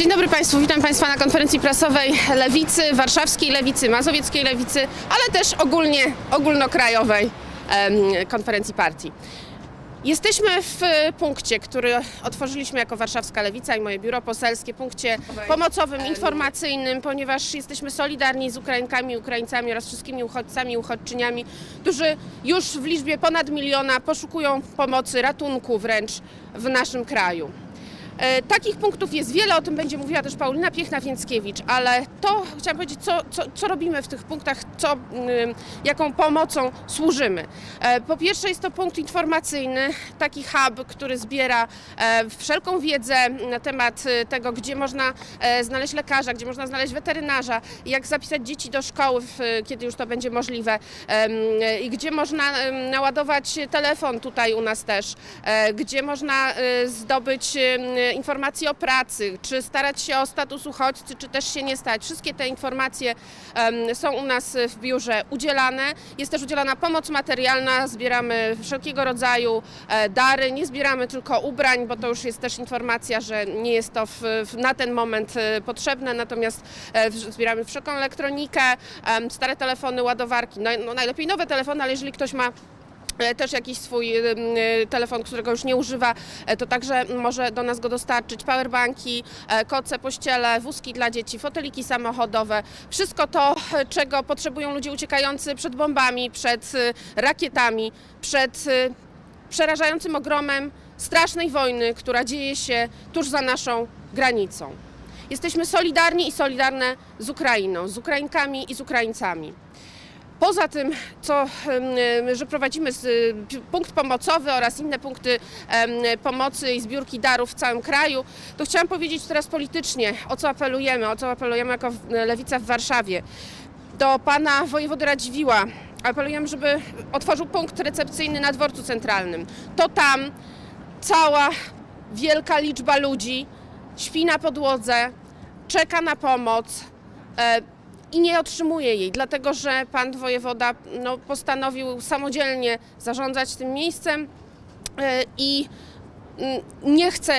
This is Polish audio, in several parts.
Dzień dobry Państwu, witam Państwa na konferencji prasowej Lewicy, warszawskiej Lewicy, mazowieckiej Lewicy, ale też ogólnie ogólnokrajowej konferencji partii. Jesteśmy w punkcie, który otworzyliśmy jako Warszawska Lewica i moje biuro poselskie, punkcie pomocowym, informacyjnym, ponieważ jesteśmy solidarni z Ukrainkami, Ukraińcami oraz wszystkimi uchodźcami i uchodźczyniami, którzy już w liczbie ponad miliona poszukują pomocy, ratunku wręcz w naszym kraju. E, Takich punktów jest wiele, o tym będzie mówiła też Paulina Piechna-Więckiewicz, ale to chciałam powiedzieć, co, co, co robimy w tych punktach, co, ym, jaką pomocą służymy. E, Po pierwsze jest to punkt informacyjny, taki hub, który zbiera e, wszelką wiedzę na temat e, tego, gdzie można znaleźć lekarza, gdzie można znaleźć weterynarza, jak zapisać dzieci do szkoły, kiedy już to będzie możliwe i gdzie można naładować telefon tutaj u nas też, gdzie można e, zdobyć em, informacje o pracy, czy starać się o status uchodźcy, czy też się nie stać. Wszystkie te informacje są u nas w biurze udzielane. Jest też udzielana pomoc materialna, zbieramy wszelkiego rodzaju e, dary, nie zbieramy tylko ubrań, bo to już jest też informacja, że nie jest to w, na ten moment e, potrzebne, natomiast e, zbieramy wszelką elektronikę, stare telefony, ładowarki, no, no najlepiej nowe telefony, ale jeżeli ktoś ma też jakiś swój e, telefon, którego już nie używa, e, to także może do nas go dostarczyć. Powerbanki, e, koce, pościele, wózki dla dzieci, foteliki samochodowe. Wszystko to, e, czego potrzebują ludzie uciekający przed bombami, przed e, rakietami, przed e, przerażającym ogromem strasznej wojny, która dzieje się tuż za naszą granicą. Jesteśmy solidarni i solidarne z Ukrainą, z Ukrainkami i z Ukraińcami. Poza tym, co, że prowadzimy punkt pomocowy oraz inne punkty pomocy i zbiórki darów w całym kraju, to chciałam powiedzieć teraz politycznie, o co apelujemy, o co apelujemy jako Lewica w Warszawie. Do pana wojewody Radziwiła apelujemy, żeby otworzył punkt recepcyjny na dworcu centralnym. To tam cała wielka liczba ludzi śpi na podłodze, czeka na pomoc e, i nie otrzymuje jej, dlatego że pan wojewoda no, postanowił samodzielnie zarządzać tym miejscem e, i mm, nie chce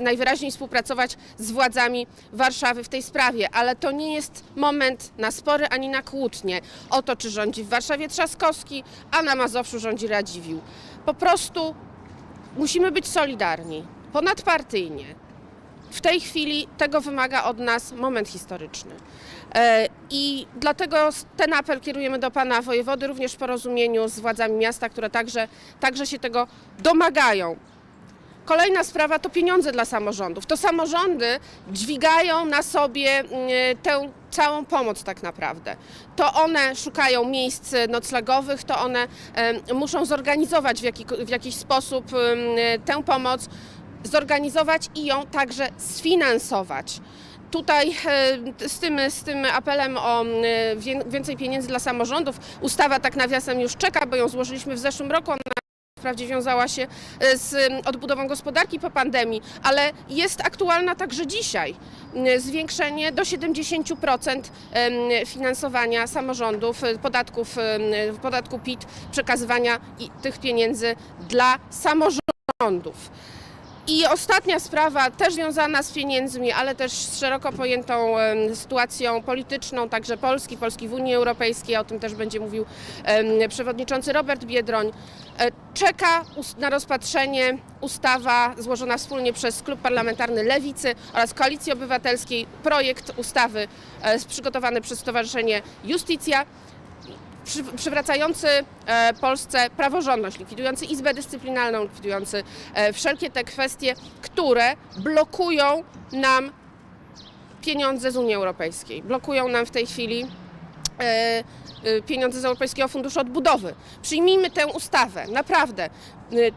najwyraźniej współpracować z władzami Warszawy w tej sprawie, ale to nie jest moment na spory ani na kłótnie o to, czy rządzi w Warszawie Trzaskowski, a na Mazowszu rządzi Radziwiłł. Po prostu musimy być solidarni, ponadpartyjnie. W tej chwili tego wymaga od nas moment historyczny. E, I dlatego ten apel kierujemy do pana wojewody, również w porozumieniu z władzami miasta, które także, także się tego domagają. Kolejna sprawa to pieniądze dla samorządów. To samorządy dźwigają na sobie mm, tę całą pomoc tak naprawdę. To one szukają miejsc noclegowych, to one muszą zorganizować w, jaki, w jakiś sposób tę pomoc, zorganizować i ją także sfinansować. Tutaj e, z tym, z tym apelem o wię- więcej pieniędzy dla samorządów ustawa tak nawiasem już czeka, bo ją złożyliśmy w zeszłym roku. Ona wprawdzie wiązała się e, z odbudową gospodarki po pandemii, ale jest aktualna także dzisiaj. Zwiększenie do 70% em, finansowania samorządów, e, podatków, podatku PIT, przekazywania tych pieniędzy dla samorządów. I ostatnia sprawa, też związana z pieniędzmi, ale też z szeroko pojętą sytuacją polityczną, także Polski, Polski w Unii Europejskiej, o tym też będzie mówił przewodniczący Robert Biedroń. E, Czeka na rozpatrzenie ustawa złożona wspólnie przez Klub Parlamentarny Lewicy oraz Koalicji Obywatelskiej, projekt ustawy e, przygotowany przez Stowarzyszenie Justicja przy, przywracający e, Polsce praworządność, likwidujący Izbę Dyscyplinarną, likwidujący e, wszelkie te kwestie, które blokują nam pieniądze z Unii Europejskiej. Blokują nam w tej chwili e, pieniądze z Europejskiego Funduszu Odbudowy. Przyjmijmy tę ustawę, naprawdę.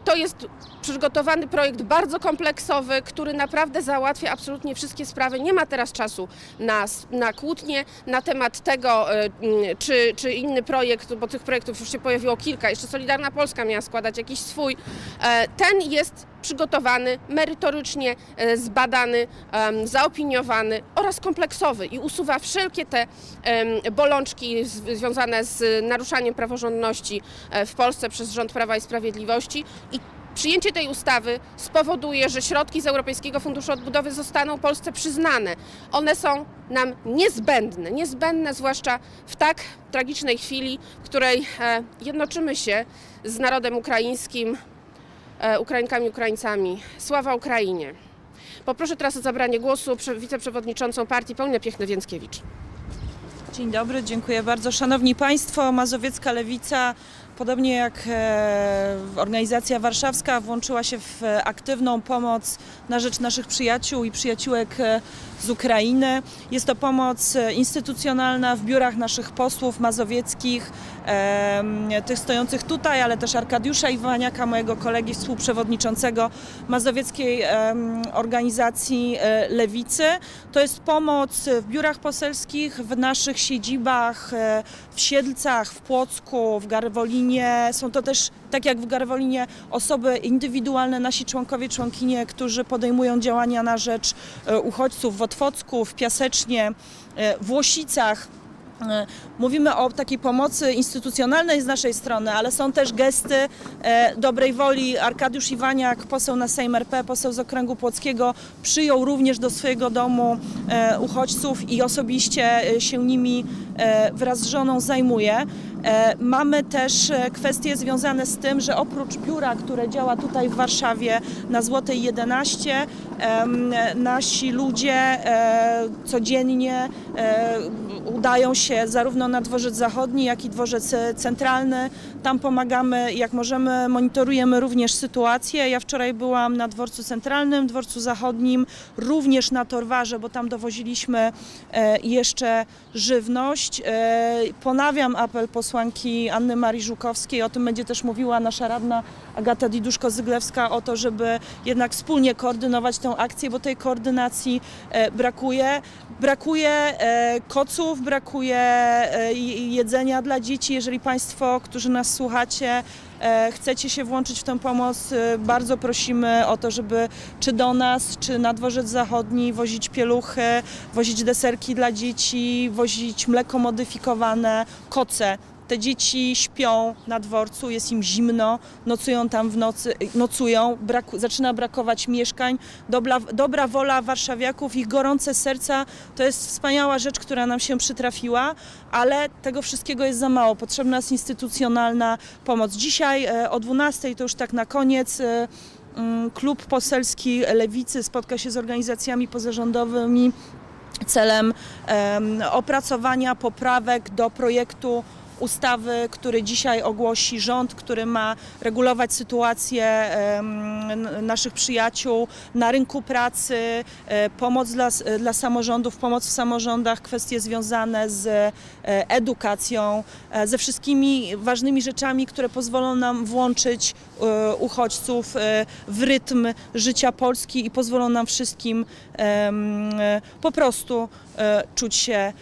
To jest przygotowany projekt bardzo kompleksowy, który naprawdę załatwia absolutnie wszystkie sprawy. Nie ma teraz czasu na, na kłótnie na temat tego, e, m, czy, czy inny projekt, bo tych projektów już się pojawiło kilka. Jeszcze Solidarna Polska miała składać jakiś swój. E, Ten jest przygotowany, merytorycznie e, zbadany, zaopiniowany oraz kompleksowy i usuwa wszelkie te bolączki związane z naruszaniem praworządności w Polsce przez rząd Prawa i Sprawiedliwości i przyjęcie tej ustawy spowoduje, że środki z Europejskiego Funduszu Odbudowy zostaną Polsce przyznane. One są nam niezbędne, niezbędne zwłaszcza w tak tragicznej chwili, w której e, jednoczymy się z narodem ukraińskim, e, Ukrainkami, Ukraińcami. Sława Ukrainie. Poproszę teraz o zabranie głosu prze- wiceprzewodniczącą partii Paulinę Piechny-Więckiewicz. Dzień dobry, dziękuję bardzo. Szanowni Państwo, Mazowiecka Lewica, podobnie jak e, organizacja warszawska, włączyła się w e, aktywną pomoc na rzecz naszych przyjaciół i przyjaciółek e, z Ukrainy. Jest to pomoc instytucjonalna w biurach naszych posłów mazowieckich, tych stojących tutaj, ale też Arkadiusza Iwaniaka, mojego kolegi współprzewodniczącego Mazowieckiej Organizacji Lewicy. To jest pomoc w biurach poselskich, w naszych siedzibach, w Siedlcach, w Płocku, w Garwolinie. Są to też, tak jak w Garwolinie, osoby indywidualne, nasi członkowie, członkinie, którzy podejmują działania na rzecz e, uchodźców w Otwocku, w Piasecznie, e, w Łosicach. E, Mówimy o takiej pomocy instytucjonalnej z naszej strony, ale są też gesty e, dobrej woli. Arkadiusz Iwaniak, poseł na Sejm RP, poseł z okręgu płockiego, przyjął również do swojego domu e, uchodźców i osobiście się nimi wraz z żoną zajmuje. Mamy też kwestie związane z tym, że oprócz biura, które działa tutaj w Warszawie na Złotej 11, em, nasi ludzie codziennie udają się zarówno na dworzec zachodni, jak i dworzec e, centralny. Tam pomagamy jak możemy, monitorujemy również sytuację. Ja wczoraj byłam na dworcu centralnym, dworcu zachodnim, również na Torwarze, bo tam dowoziliśmy e, jeszcze żywność. E, Ponawiam apel posłanki Anny Marii Żukowskiej, o tym będzie też mówiła nasza radna Agata Diduszko-Zyglewska, o to, żeby jednak wspólnie koordynować tę akcję, bo tej koordynacji brakuje. Brakuje e, koców, brakuje e, jedzenia dla dzieci. Jeżeli Państwo, którzy nas słuchacie, e, chcecie się włączyć w tę pomoc, e, bardzo prosimy o to, żeby czy do nas, czy na dworzec zachodni wozić pieluchy, wozić deserki dla dzieci, wozić mleko modyfikowane, koce. Te dzieci śpią na dworcu, jest im zimno, nocują tam w nocy, nocują, zaczyna brakować mieszkań. Dobra, dobra wola warszawiaków, ich gorące serca to jest wspaniała rzecz, która nam się przytrafiła, ale tego wszystkiego jest za mało. Potrzebna jest instytucjonalna pomoc. Dzisiaj e, o 12 to już tak na koniec. e, mm, Klub poselski Lewicy spotka się z organizacjami pozarządowymi celem em, opracowania poprawek do projektu ustawy, który dzisiaj ogłosi rząd, który ma regulować sytuację naszych przyjaciół na rynku pracy, e, pomoc dla, dla samorządów, pomoc w samorządach, kwestie związane z e, edukacją, e, ze wszystkimi ważnymi rzeczami, które pozwolą nam włączyć uchodźców w rytm życia Polski i pozwolą nam wszystkim po prostu czuć się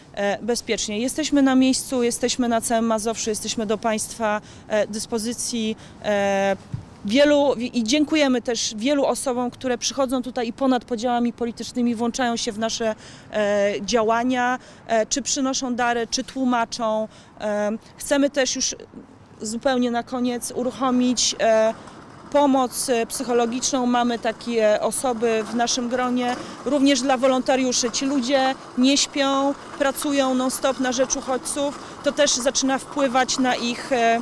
bezpiecznie. Jesteśmy na miejscu, jesteśmy na całym Mazowszu, jesteśmy do Państwa e, dyspozycji. e, Wielu i dziękujemy też wielu osobom, które przychodzą tutaj i ponad podziałami politycznymi włączają się w nasze e, działania, czy przynoszą dary, czy tłumaczą. Chcemy też już zupełnie na koniec uruchomić pomoc e, psychologiczną. Mamy takie osoby w naszym gronie, również dla wolontariuszy. Ci ludzie nie śpią, pracują non-stop na rzecz uchodźców. To też zaczyna wpływać na ich e,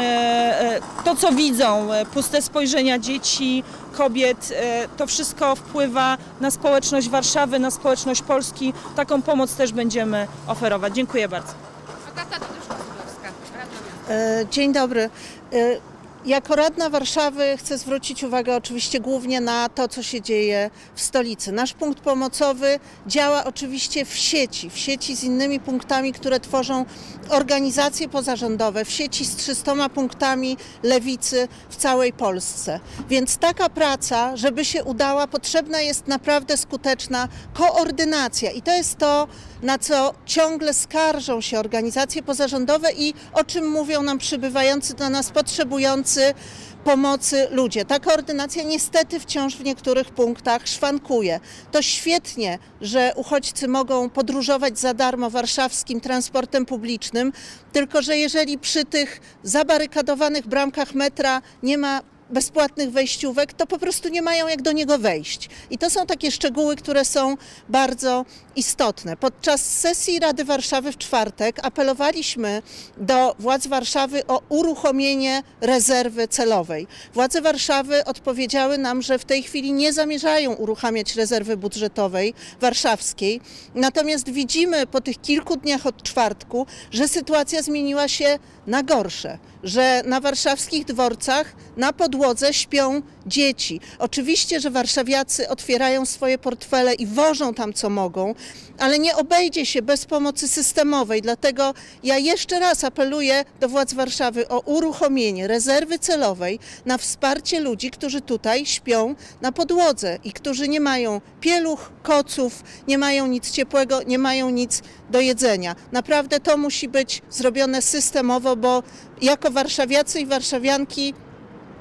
e, to, co widzą, puste spojrzenia dzieci, kobiet, to wszystko wpływa na społeczność Warszawy, na społeczność Polski. Taką pomoc też będziemy oferować. Dziękuję bardzo. Dzień dobry. Jako radna Warszawy chcę zwrócić uwagę oczywiście głównie na to, co się dzieje w stolicy. Nasz punkt pomocowy działa oczywiście w sieci, w sieci z innymi punktami, które tworzą organizacje pozarządowe, w sieci z 300 punktami lewicy w całej Polsce. Więc taka praca, żeby się udała, potrzebna jest naprawdę skuteczna koordynacja i to jest to, na co ciągle skarżą się organizacje pozarządowe i o czym mówią nam przybywający do nas potrzebujący pomocy ludzie. Ta koordynacja niestety wciąż w niektórych punktach szwankuje. To świetnie, że uchodźcy mogą podróżować za darmo warszawskim transportem publicznym, tylko że jeżeli przy tych zabarykadowanych bramkach metra nie ma bezpłatnych wejściówek, to po prostu nie mają jak do niego wejść. I to są takie szczegóły, które są bardzo istotne. Podczas sesji Rady Warszawy w czwartek apelowaliśmy do władz Warszawy o uruchomienie rezerwy celowej. Władze Warszawy odpowiedziały nam, że w tej chwili nie zamierzają uruchamiać rezerwy budżetowej warszawskiej. Natomiast widzimy po tych kilku dniach od czwartku, że sytuacja zmieniła się na gorsze, że na warszawskich dworcach na podłodze śpią dzieci. Oczywiście, że warszawiacy otwierają swoje portfele i wożą tam co mogą, ale nie obejdzie się bez pomocy systemowej. Dlatego ja jeszcze raz apeluję do władz Warszawy o uruchomienie rezerwy celowej na wsparcie ludzi, którzy tutaj śpią na podłodze i którzy nie mają pieluch, koców, nie mają nic ciepłego, nie mają nic do jedzenia. Naprawdę to musi być zrobione systemowo, bo jako warszawiacy i warszawianki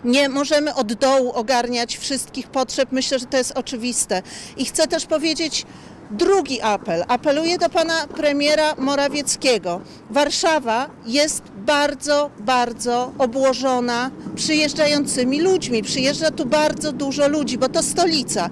nie możemy od dołu ogarniać wszystkich potrzeb. Myślę, że to jest oczywiste. I chcę też powiedzieć drugi apel. Apeluję do pana premiera Morawieckiego. Warszawa jest bardzo, bardzo obłożona przyjeżdżającymi ludźmi. Przyjeżdża tu bardzo dużo ludzi, bo to stolica.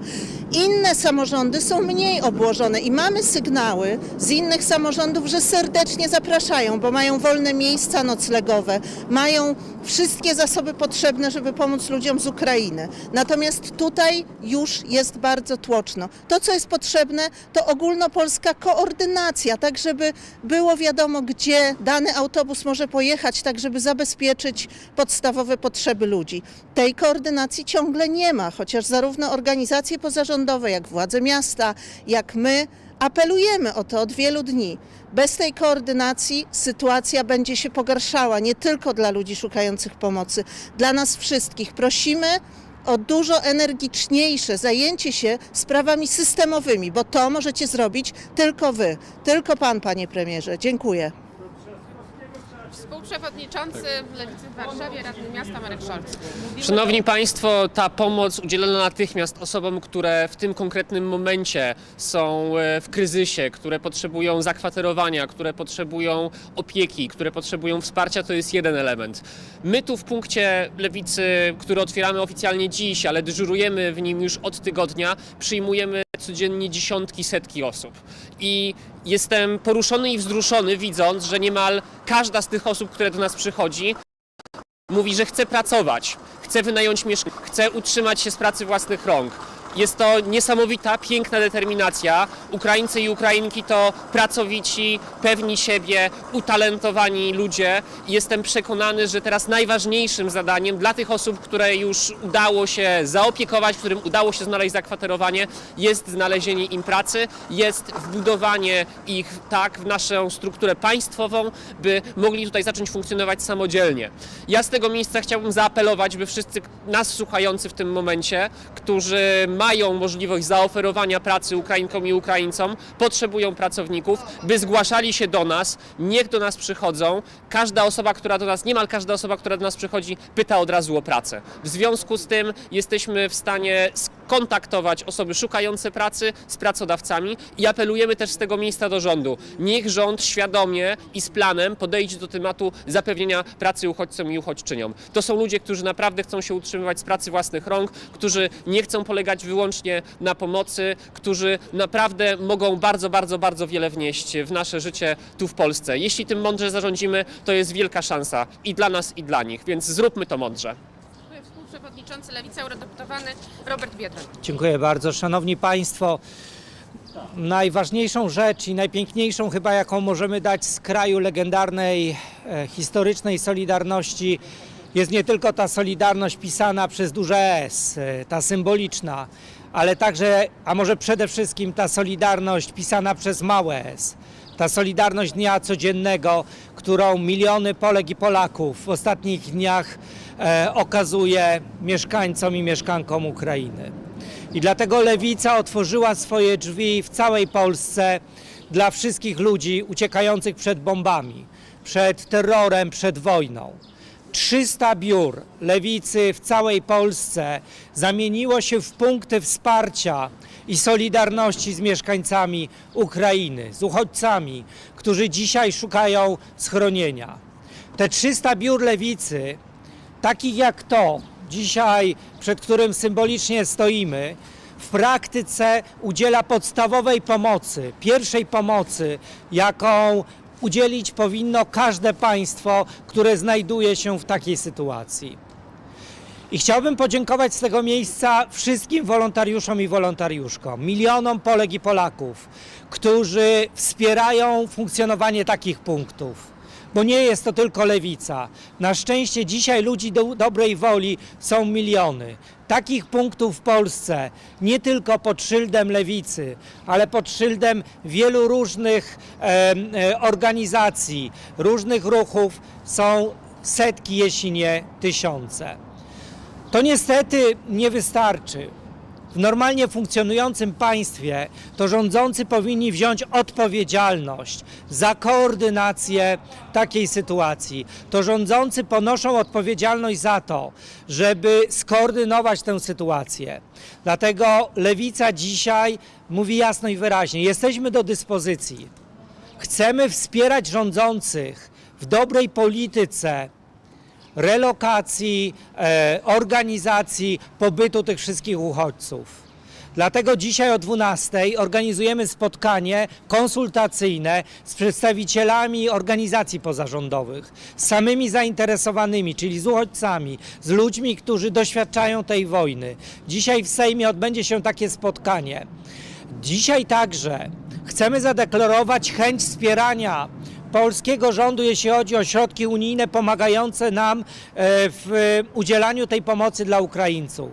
Inne samorządy są mniej obłożone i mamy sygnały z innych samorządów, że serdecznie zapraszają, bo mają wolne miejsca noclegowe, mają wszystkie zasoby potrzebne, żeby pomóc ludziom z Ukrainy. Natomiast tutaj już jest bardzo tłoczno. To, co jest potrzebne, to ogólnopolska koordynacja, tak żeby było wiadomo, gdzie dany autobus może pojechać, tak żeby zabezpieczyć podstawowe potrzeby ludzi. Tej koordynacji ciągle nie ma, chociaż zarówno organizacje pozarządowe, jak władze miasta, jak my apelujemy o to od wielu dni. Bez tej koordynacji sytuacja będzie się pogarszała nie tylko dla ludzi szukających pomocy, dla nas wszystkich. Prosimy o dużo energiczniejsze zajęcie się sprawami systemowymi, bo to możecie zrobić tylko wy, tylko pan, panie premierze. Dziękuję. Współprzewodniczący Lewicy w Warszawie, radny miasta Marek Szolc. Szanowni Państwo, ta pomoc udzielona natychmiast osobom, które w tym konkretnym momencie są e, w kryzysie, które potrzebują zakwaterowania, które potrzebują opieki, które potrzebują wsparcia, to jest jeden element. My tu w punkcie Lewicy, który otwieramy oficjalnie dziś, ale dyżurujemy w nim już od tygodnia, przyjmujemy codziennie dziesiątki, setki osób. I jestem poruszony i wzruszony, widząc, że niemal każda z tych osób, które do nas przychodzi, mówi, że chce pracować, chce wynająć mieszkanie, chce utrzymać się z pracy własnych rąk. Jest to niesamowita, piękna determinacja. Ukraińcy i Ukrainki to pracowici, pewni siebie, utalentowani ludzie. Jestem przekonany, że teraz najważniejszym zadaniem dla tych osób, które już udało się zaopiekować, którym udało się znaleźć zakwaterowanie, jest znalezienie im pracy, jest wbudowanie ich tak w naszą strukturę państwową, by mogli tutaj zacząć funkcjonować samodzielnie. Ja z tego miejsca chciałbym zaapelować, by wszyscy nas słuchający w tym momencie, którzy mają możliwość zaoferowania pracy Ukrainkom i Ukraińcom, potrzebują pracowników, by zgłaszali się do nas, niech do nas przychodzą. Każda osoba, która do nas, niemal każda osoba, która do nas przychodzi, pyta od razu o pracę. W związku z tym jesteśmy w stanie skontaktować osoby szukające pracy z pracodawcami i apelujemy też z tego miejsca do rządu. Niech rząd świadomie i z planem podejdzie do tematu zapewnienia pracy uchodźcom i uchodźczyniom. To są ludzie, którzy naprawdę chcą się utrzymywać z pracy własnych rąk, którzy nie chcą polegać wyłącznie na pomocy, którzy naprawdę mogą bardzo, bardzo, bardzo wiele wnieść w nasze życie tu w Polsce. Jeśli tym mądrze zarządzimy, to jest wielka szansa i dla nas, i dla nich, więc zróbmy to mądrze. Dziękuję. Współprzewodniczący Lewicy, eurodeputowany Robert Biedroń. Dziękuję bardzo. Szanowni Państwo, najważniejszą rzecz i najpiękniejszą chyba, jaką możemy dać z kraju legendarnej, e, historycznej Solidarności, jest nie tylko ta Solidarność pisana przez duże S, e, ta symboliczna, ale także, a może przede wszystkim ta Solidarność pisana przez małe S. Ta Solidarność dnia codziennego, którą miliony Polek i Polaków w ostatnich dniach e, okazuje mieszkańcom i mieszkankom Ukrainy. I dlatego Lewica otworzyła swoje drzwi w całej Polsce dla wszystkich ludzi uciekających przed bombami, przed terrorem, przed wojną. 300 biur lewicy w całej Polsce zamieniło się w punkty wsparcia i solidarności z mieszkańcami Ukrainy, z uchodźcami, którzy dzisiaj szukają schronienia. Te 300 biur lewicy, takich jak to, dzisiaj, przed którym symbolicznie stoimy, w praktyce udziela podstawowej pomocy, pierwszej pomocy, jaką udzielić powinno każde państwo, które znajduje się w takiej sytuacji. I chciałbym podziękować z tego miejsca wszystkim wolontariuszom i wolontariuszkom, milionom Polek i Polaków, którzy wspierają funkcjonowanie takich punktów. Bo nie jest to tylko lewica. Na szczęście dzisiaj ludzi do, dobrej woli są miliony. Takich punktów w Polsce, nie tylko pod szyldem lewicy, ale pod szyldem wielu różnych e, organizacji, różnych ruchów są setki, jeśli nie tysiące. To niestety nie wystarczy. W normalnie funkcjonującym państwie to rządzący powinni wziąć odpowiedzialność za koordynację takiej sytuacji. To rządzący ponoszą odpowiedzialność za to, żeby skoordynować tę sytuację. Dlatego lewica dzisiaj mówi jasno i wyraźnie: jesteśmy do dyspozycji. Chcemy wspierać rządzących w dobrej polityce relokacji, e, organizacji pobytu tych wszystkich uchodźców. Dlatego dzisiaj o 12 organizujemy spotkanie konsultacyjne z przedstawicielami organizacji pozarządowych, z samymi zainteresowanymi, czyli z uchodźcami, z ludźmi, którzy doświadczają tej wojny. Dzisiaj w Sejmie odbędzie się takie spotkanie. Dzisiaj także chcemy zadeklarować chęć wspierania polskiego rządu, jeśli chodzi o środki unijne pomagające nam e, w udzielaniu tej pomocy dla Ukraińców.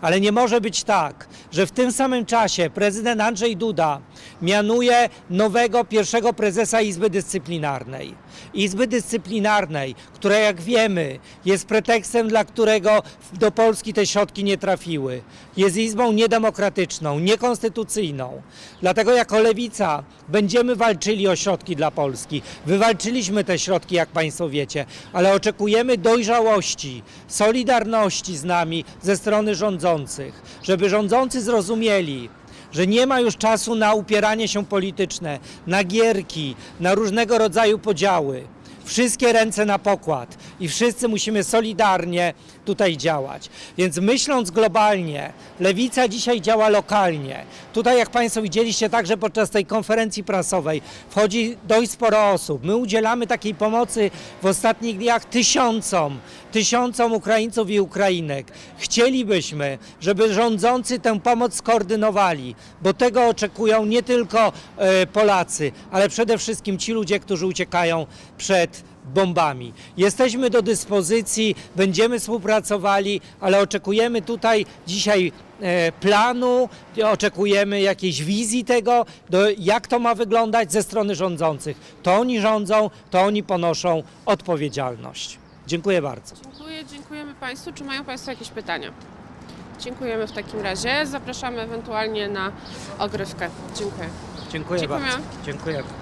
Ale nie może być tak, że w tym samym czasie prezydent Andrzej Duda mianuje nowego pierwszego prezesa Izby Dyscyplinarnej. Izby Dyscyplinarnej, która jak wiemy jest pretekstem, dla którego do Polski te środki nie trafiły. Jest izbą niedemokratyczną, niekonstytucyjną. Dlatego jako lewica będziemy walczyli o środki dla Polski. Wywalczyliśmy te środki, jak Państwo wiecie, ale oczekujemy dojrzałości, solidarności z nami ze strony rządzących, żeby rządzący zrozumieli, że nie ma już czasu na upieranie się polityczne, na gierki, na różnego rodzaju podziały. Wszystkie ręce na pokład i wszyscy musimy solidarnie tutaj działać. Więc myśląc globalnie, lewica dzisiaj działa lokalnie. Tutaj, jak Państwo widzieliście, także podczas tej konferencji prasowej wchodzi dość sporo osób. My udzielamy takiej pomocy w ostatnich dniach tysiącom, tysiącom Ukraińców i Ukrainek. Chcielibyśmy, żeby rządzący tę pomoc skoordynowali, bo tego oczekują nie tylko e, Polacy, ale przede wszystkim ci ludzie, którzy uciekają przed bombami. Jesteśmy do dyspozycji, będziemy współpracowali, ale oczekujemy tutaj dzisiaj e, planu, oczekujemy jakiejś wizji tego, jak to ma wyglądać ze strony rządzących. To oni rządzą, to oni ponoszą odpowiedzialność. Dziękuję bardzo. Dziękuję, dziękujemy Państwu. Czy mają Państwo jakieś pytania? Dziękujemy w takim razie. Zapraszamy ewentualnie na ogrywkę. Dziękuję. Dziękuję Dziękuję. bardzo. Dziękuję.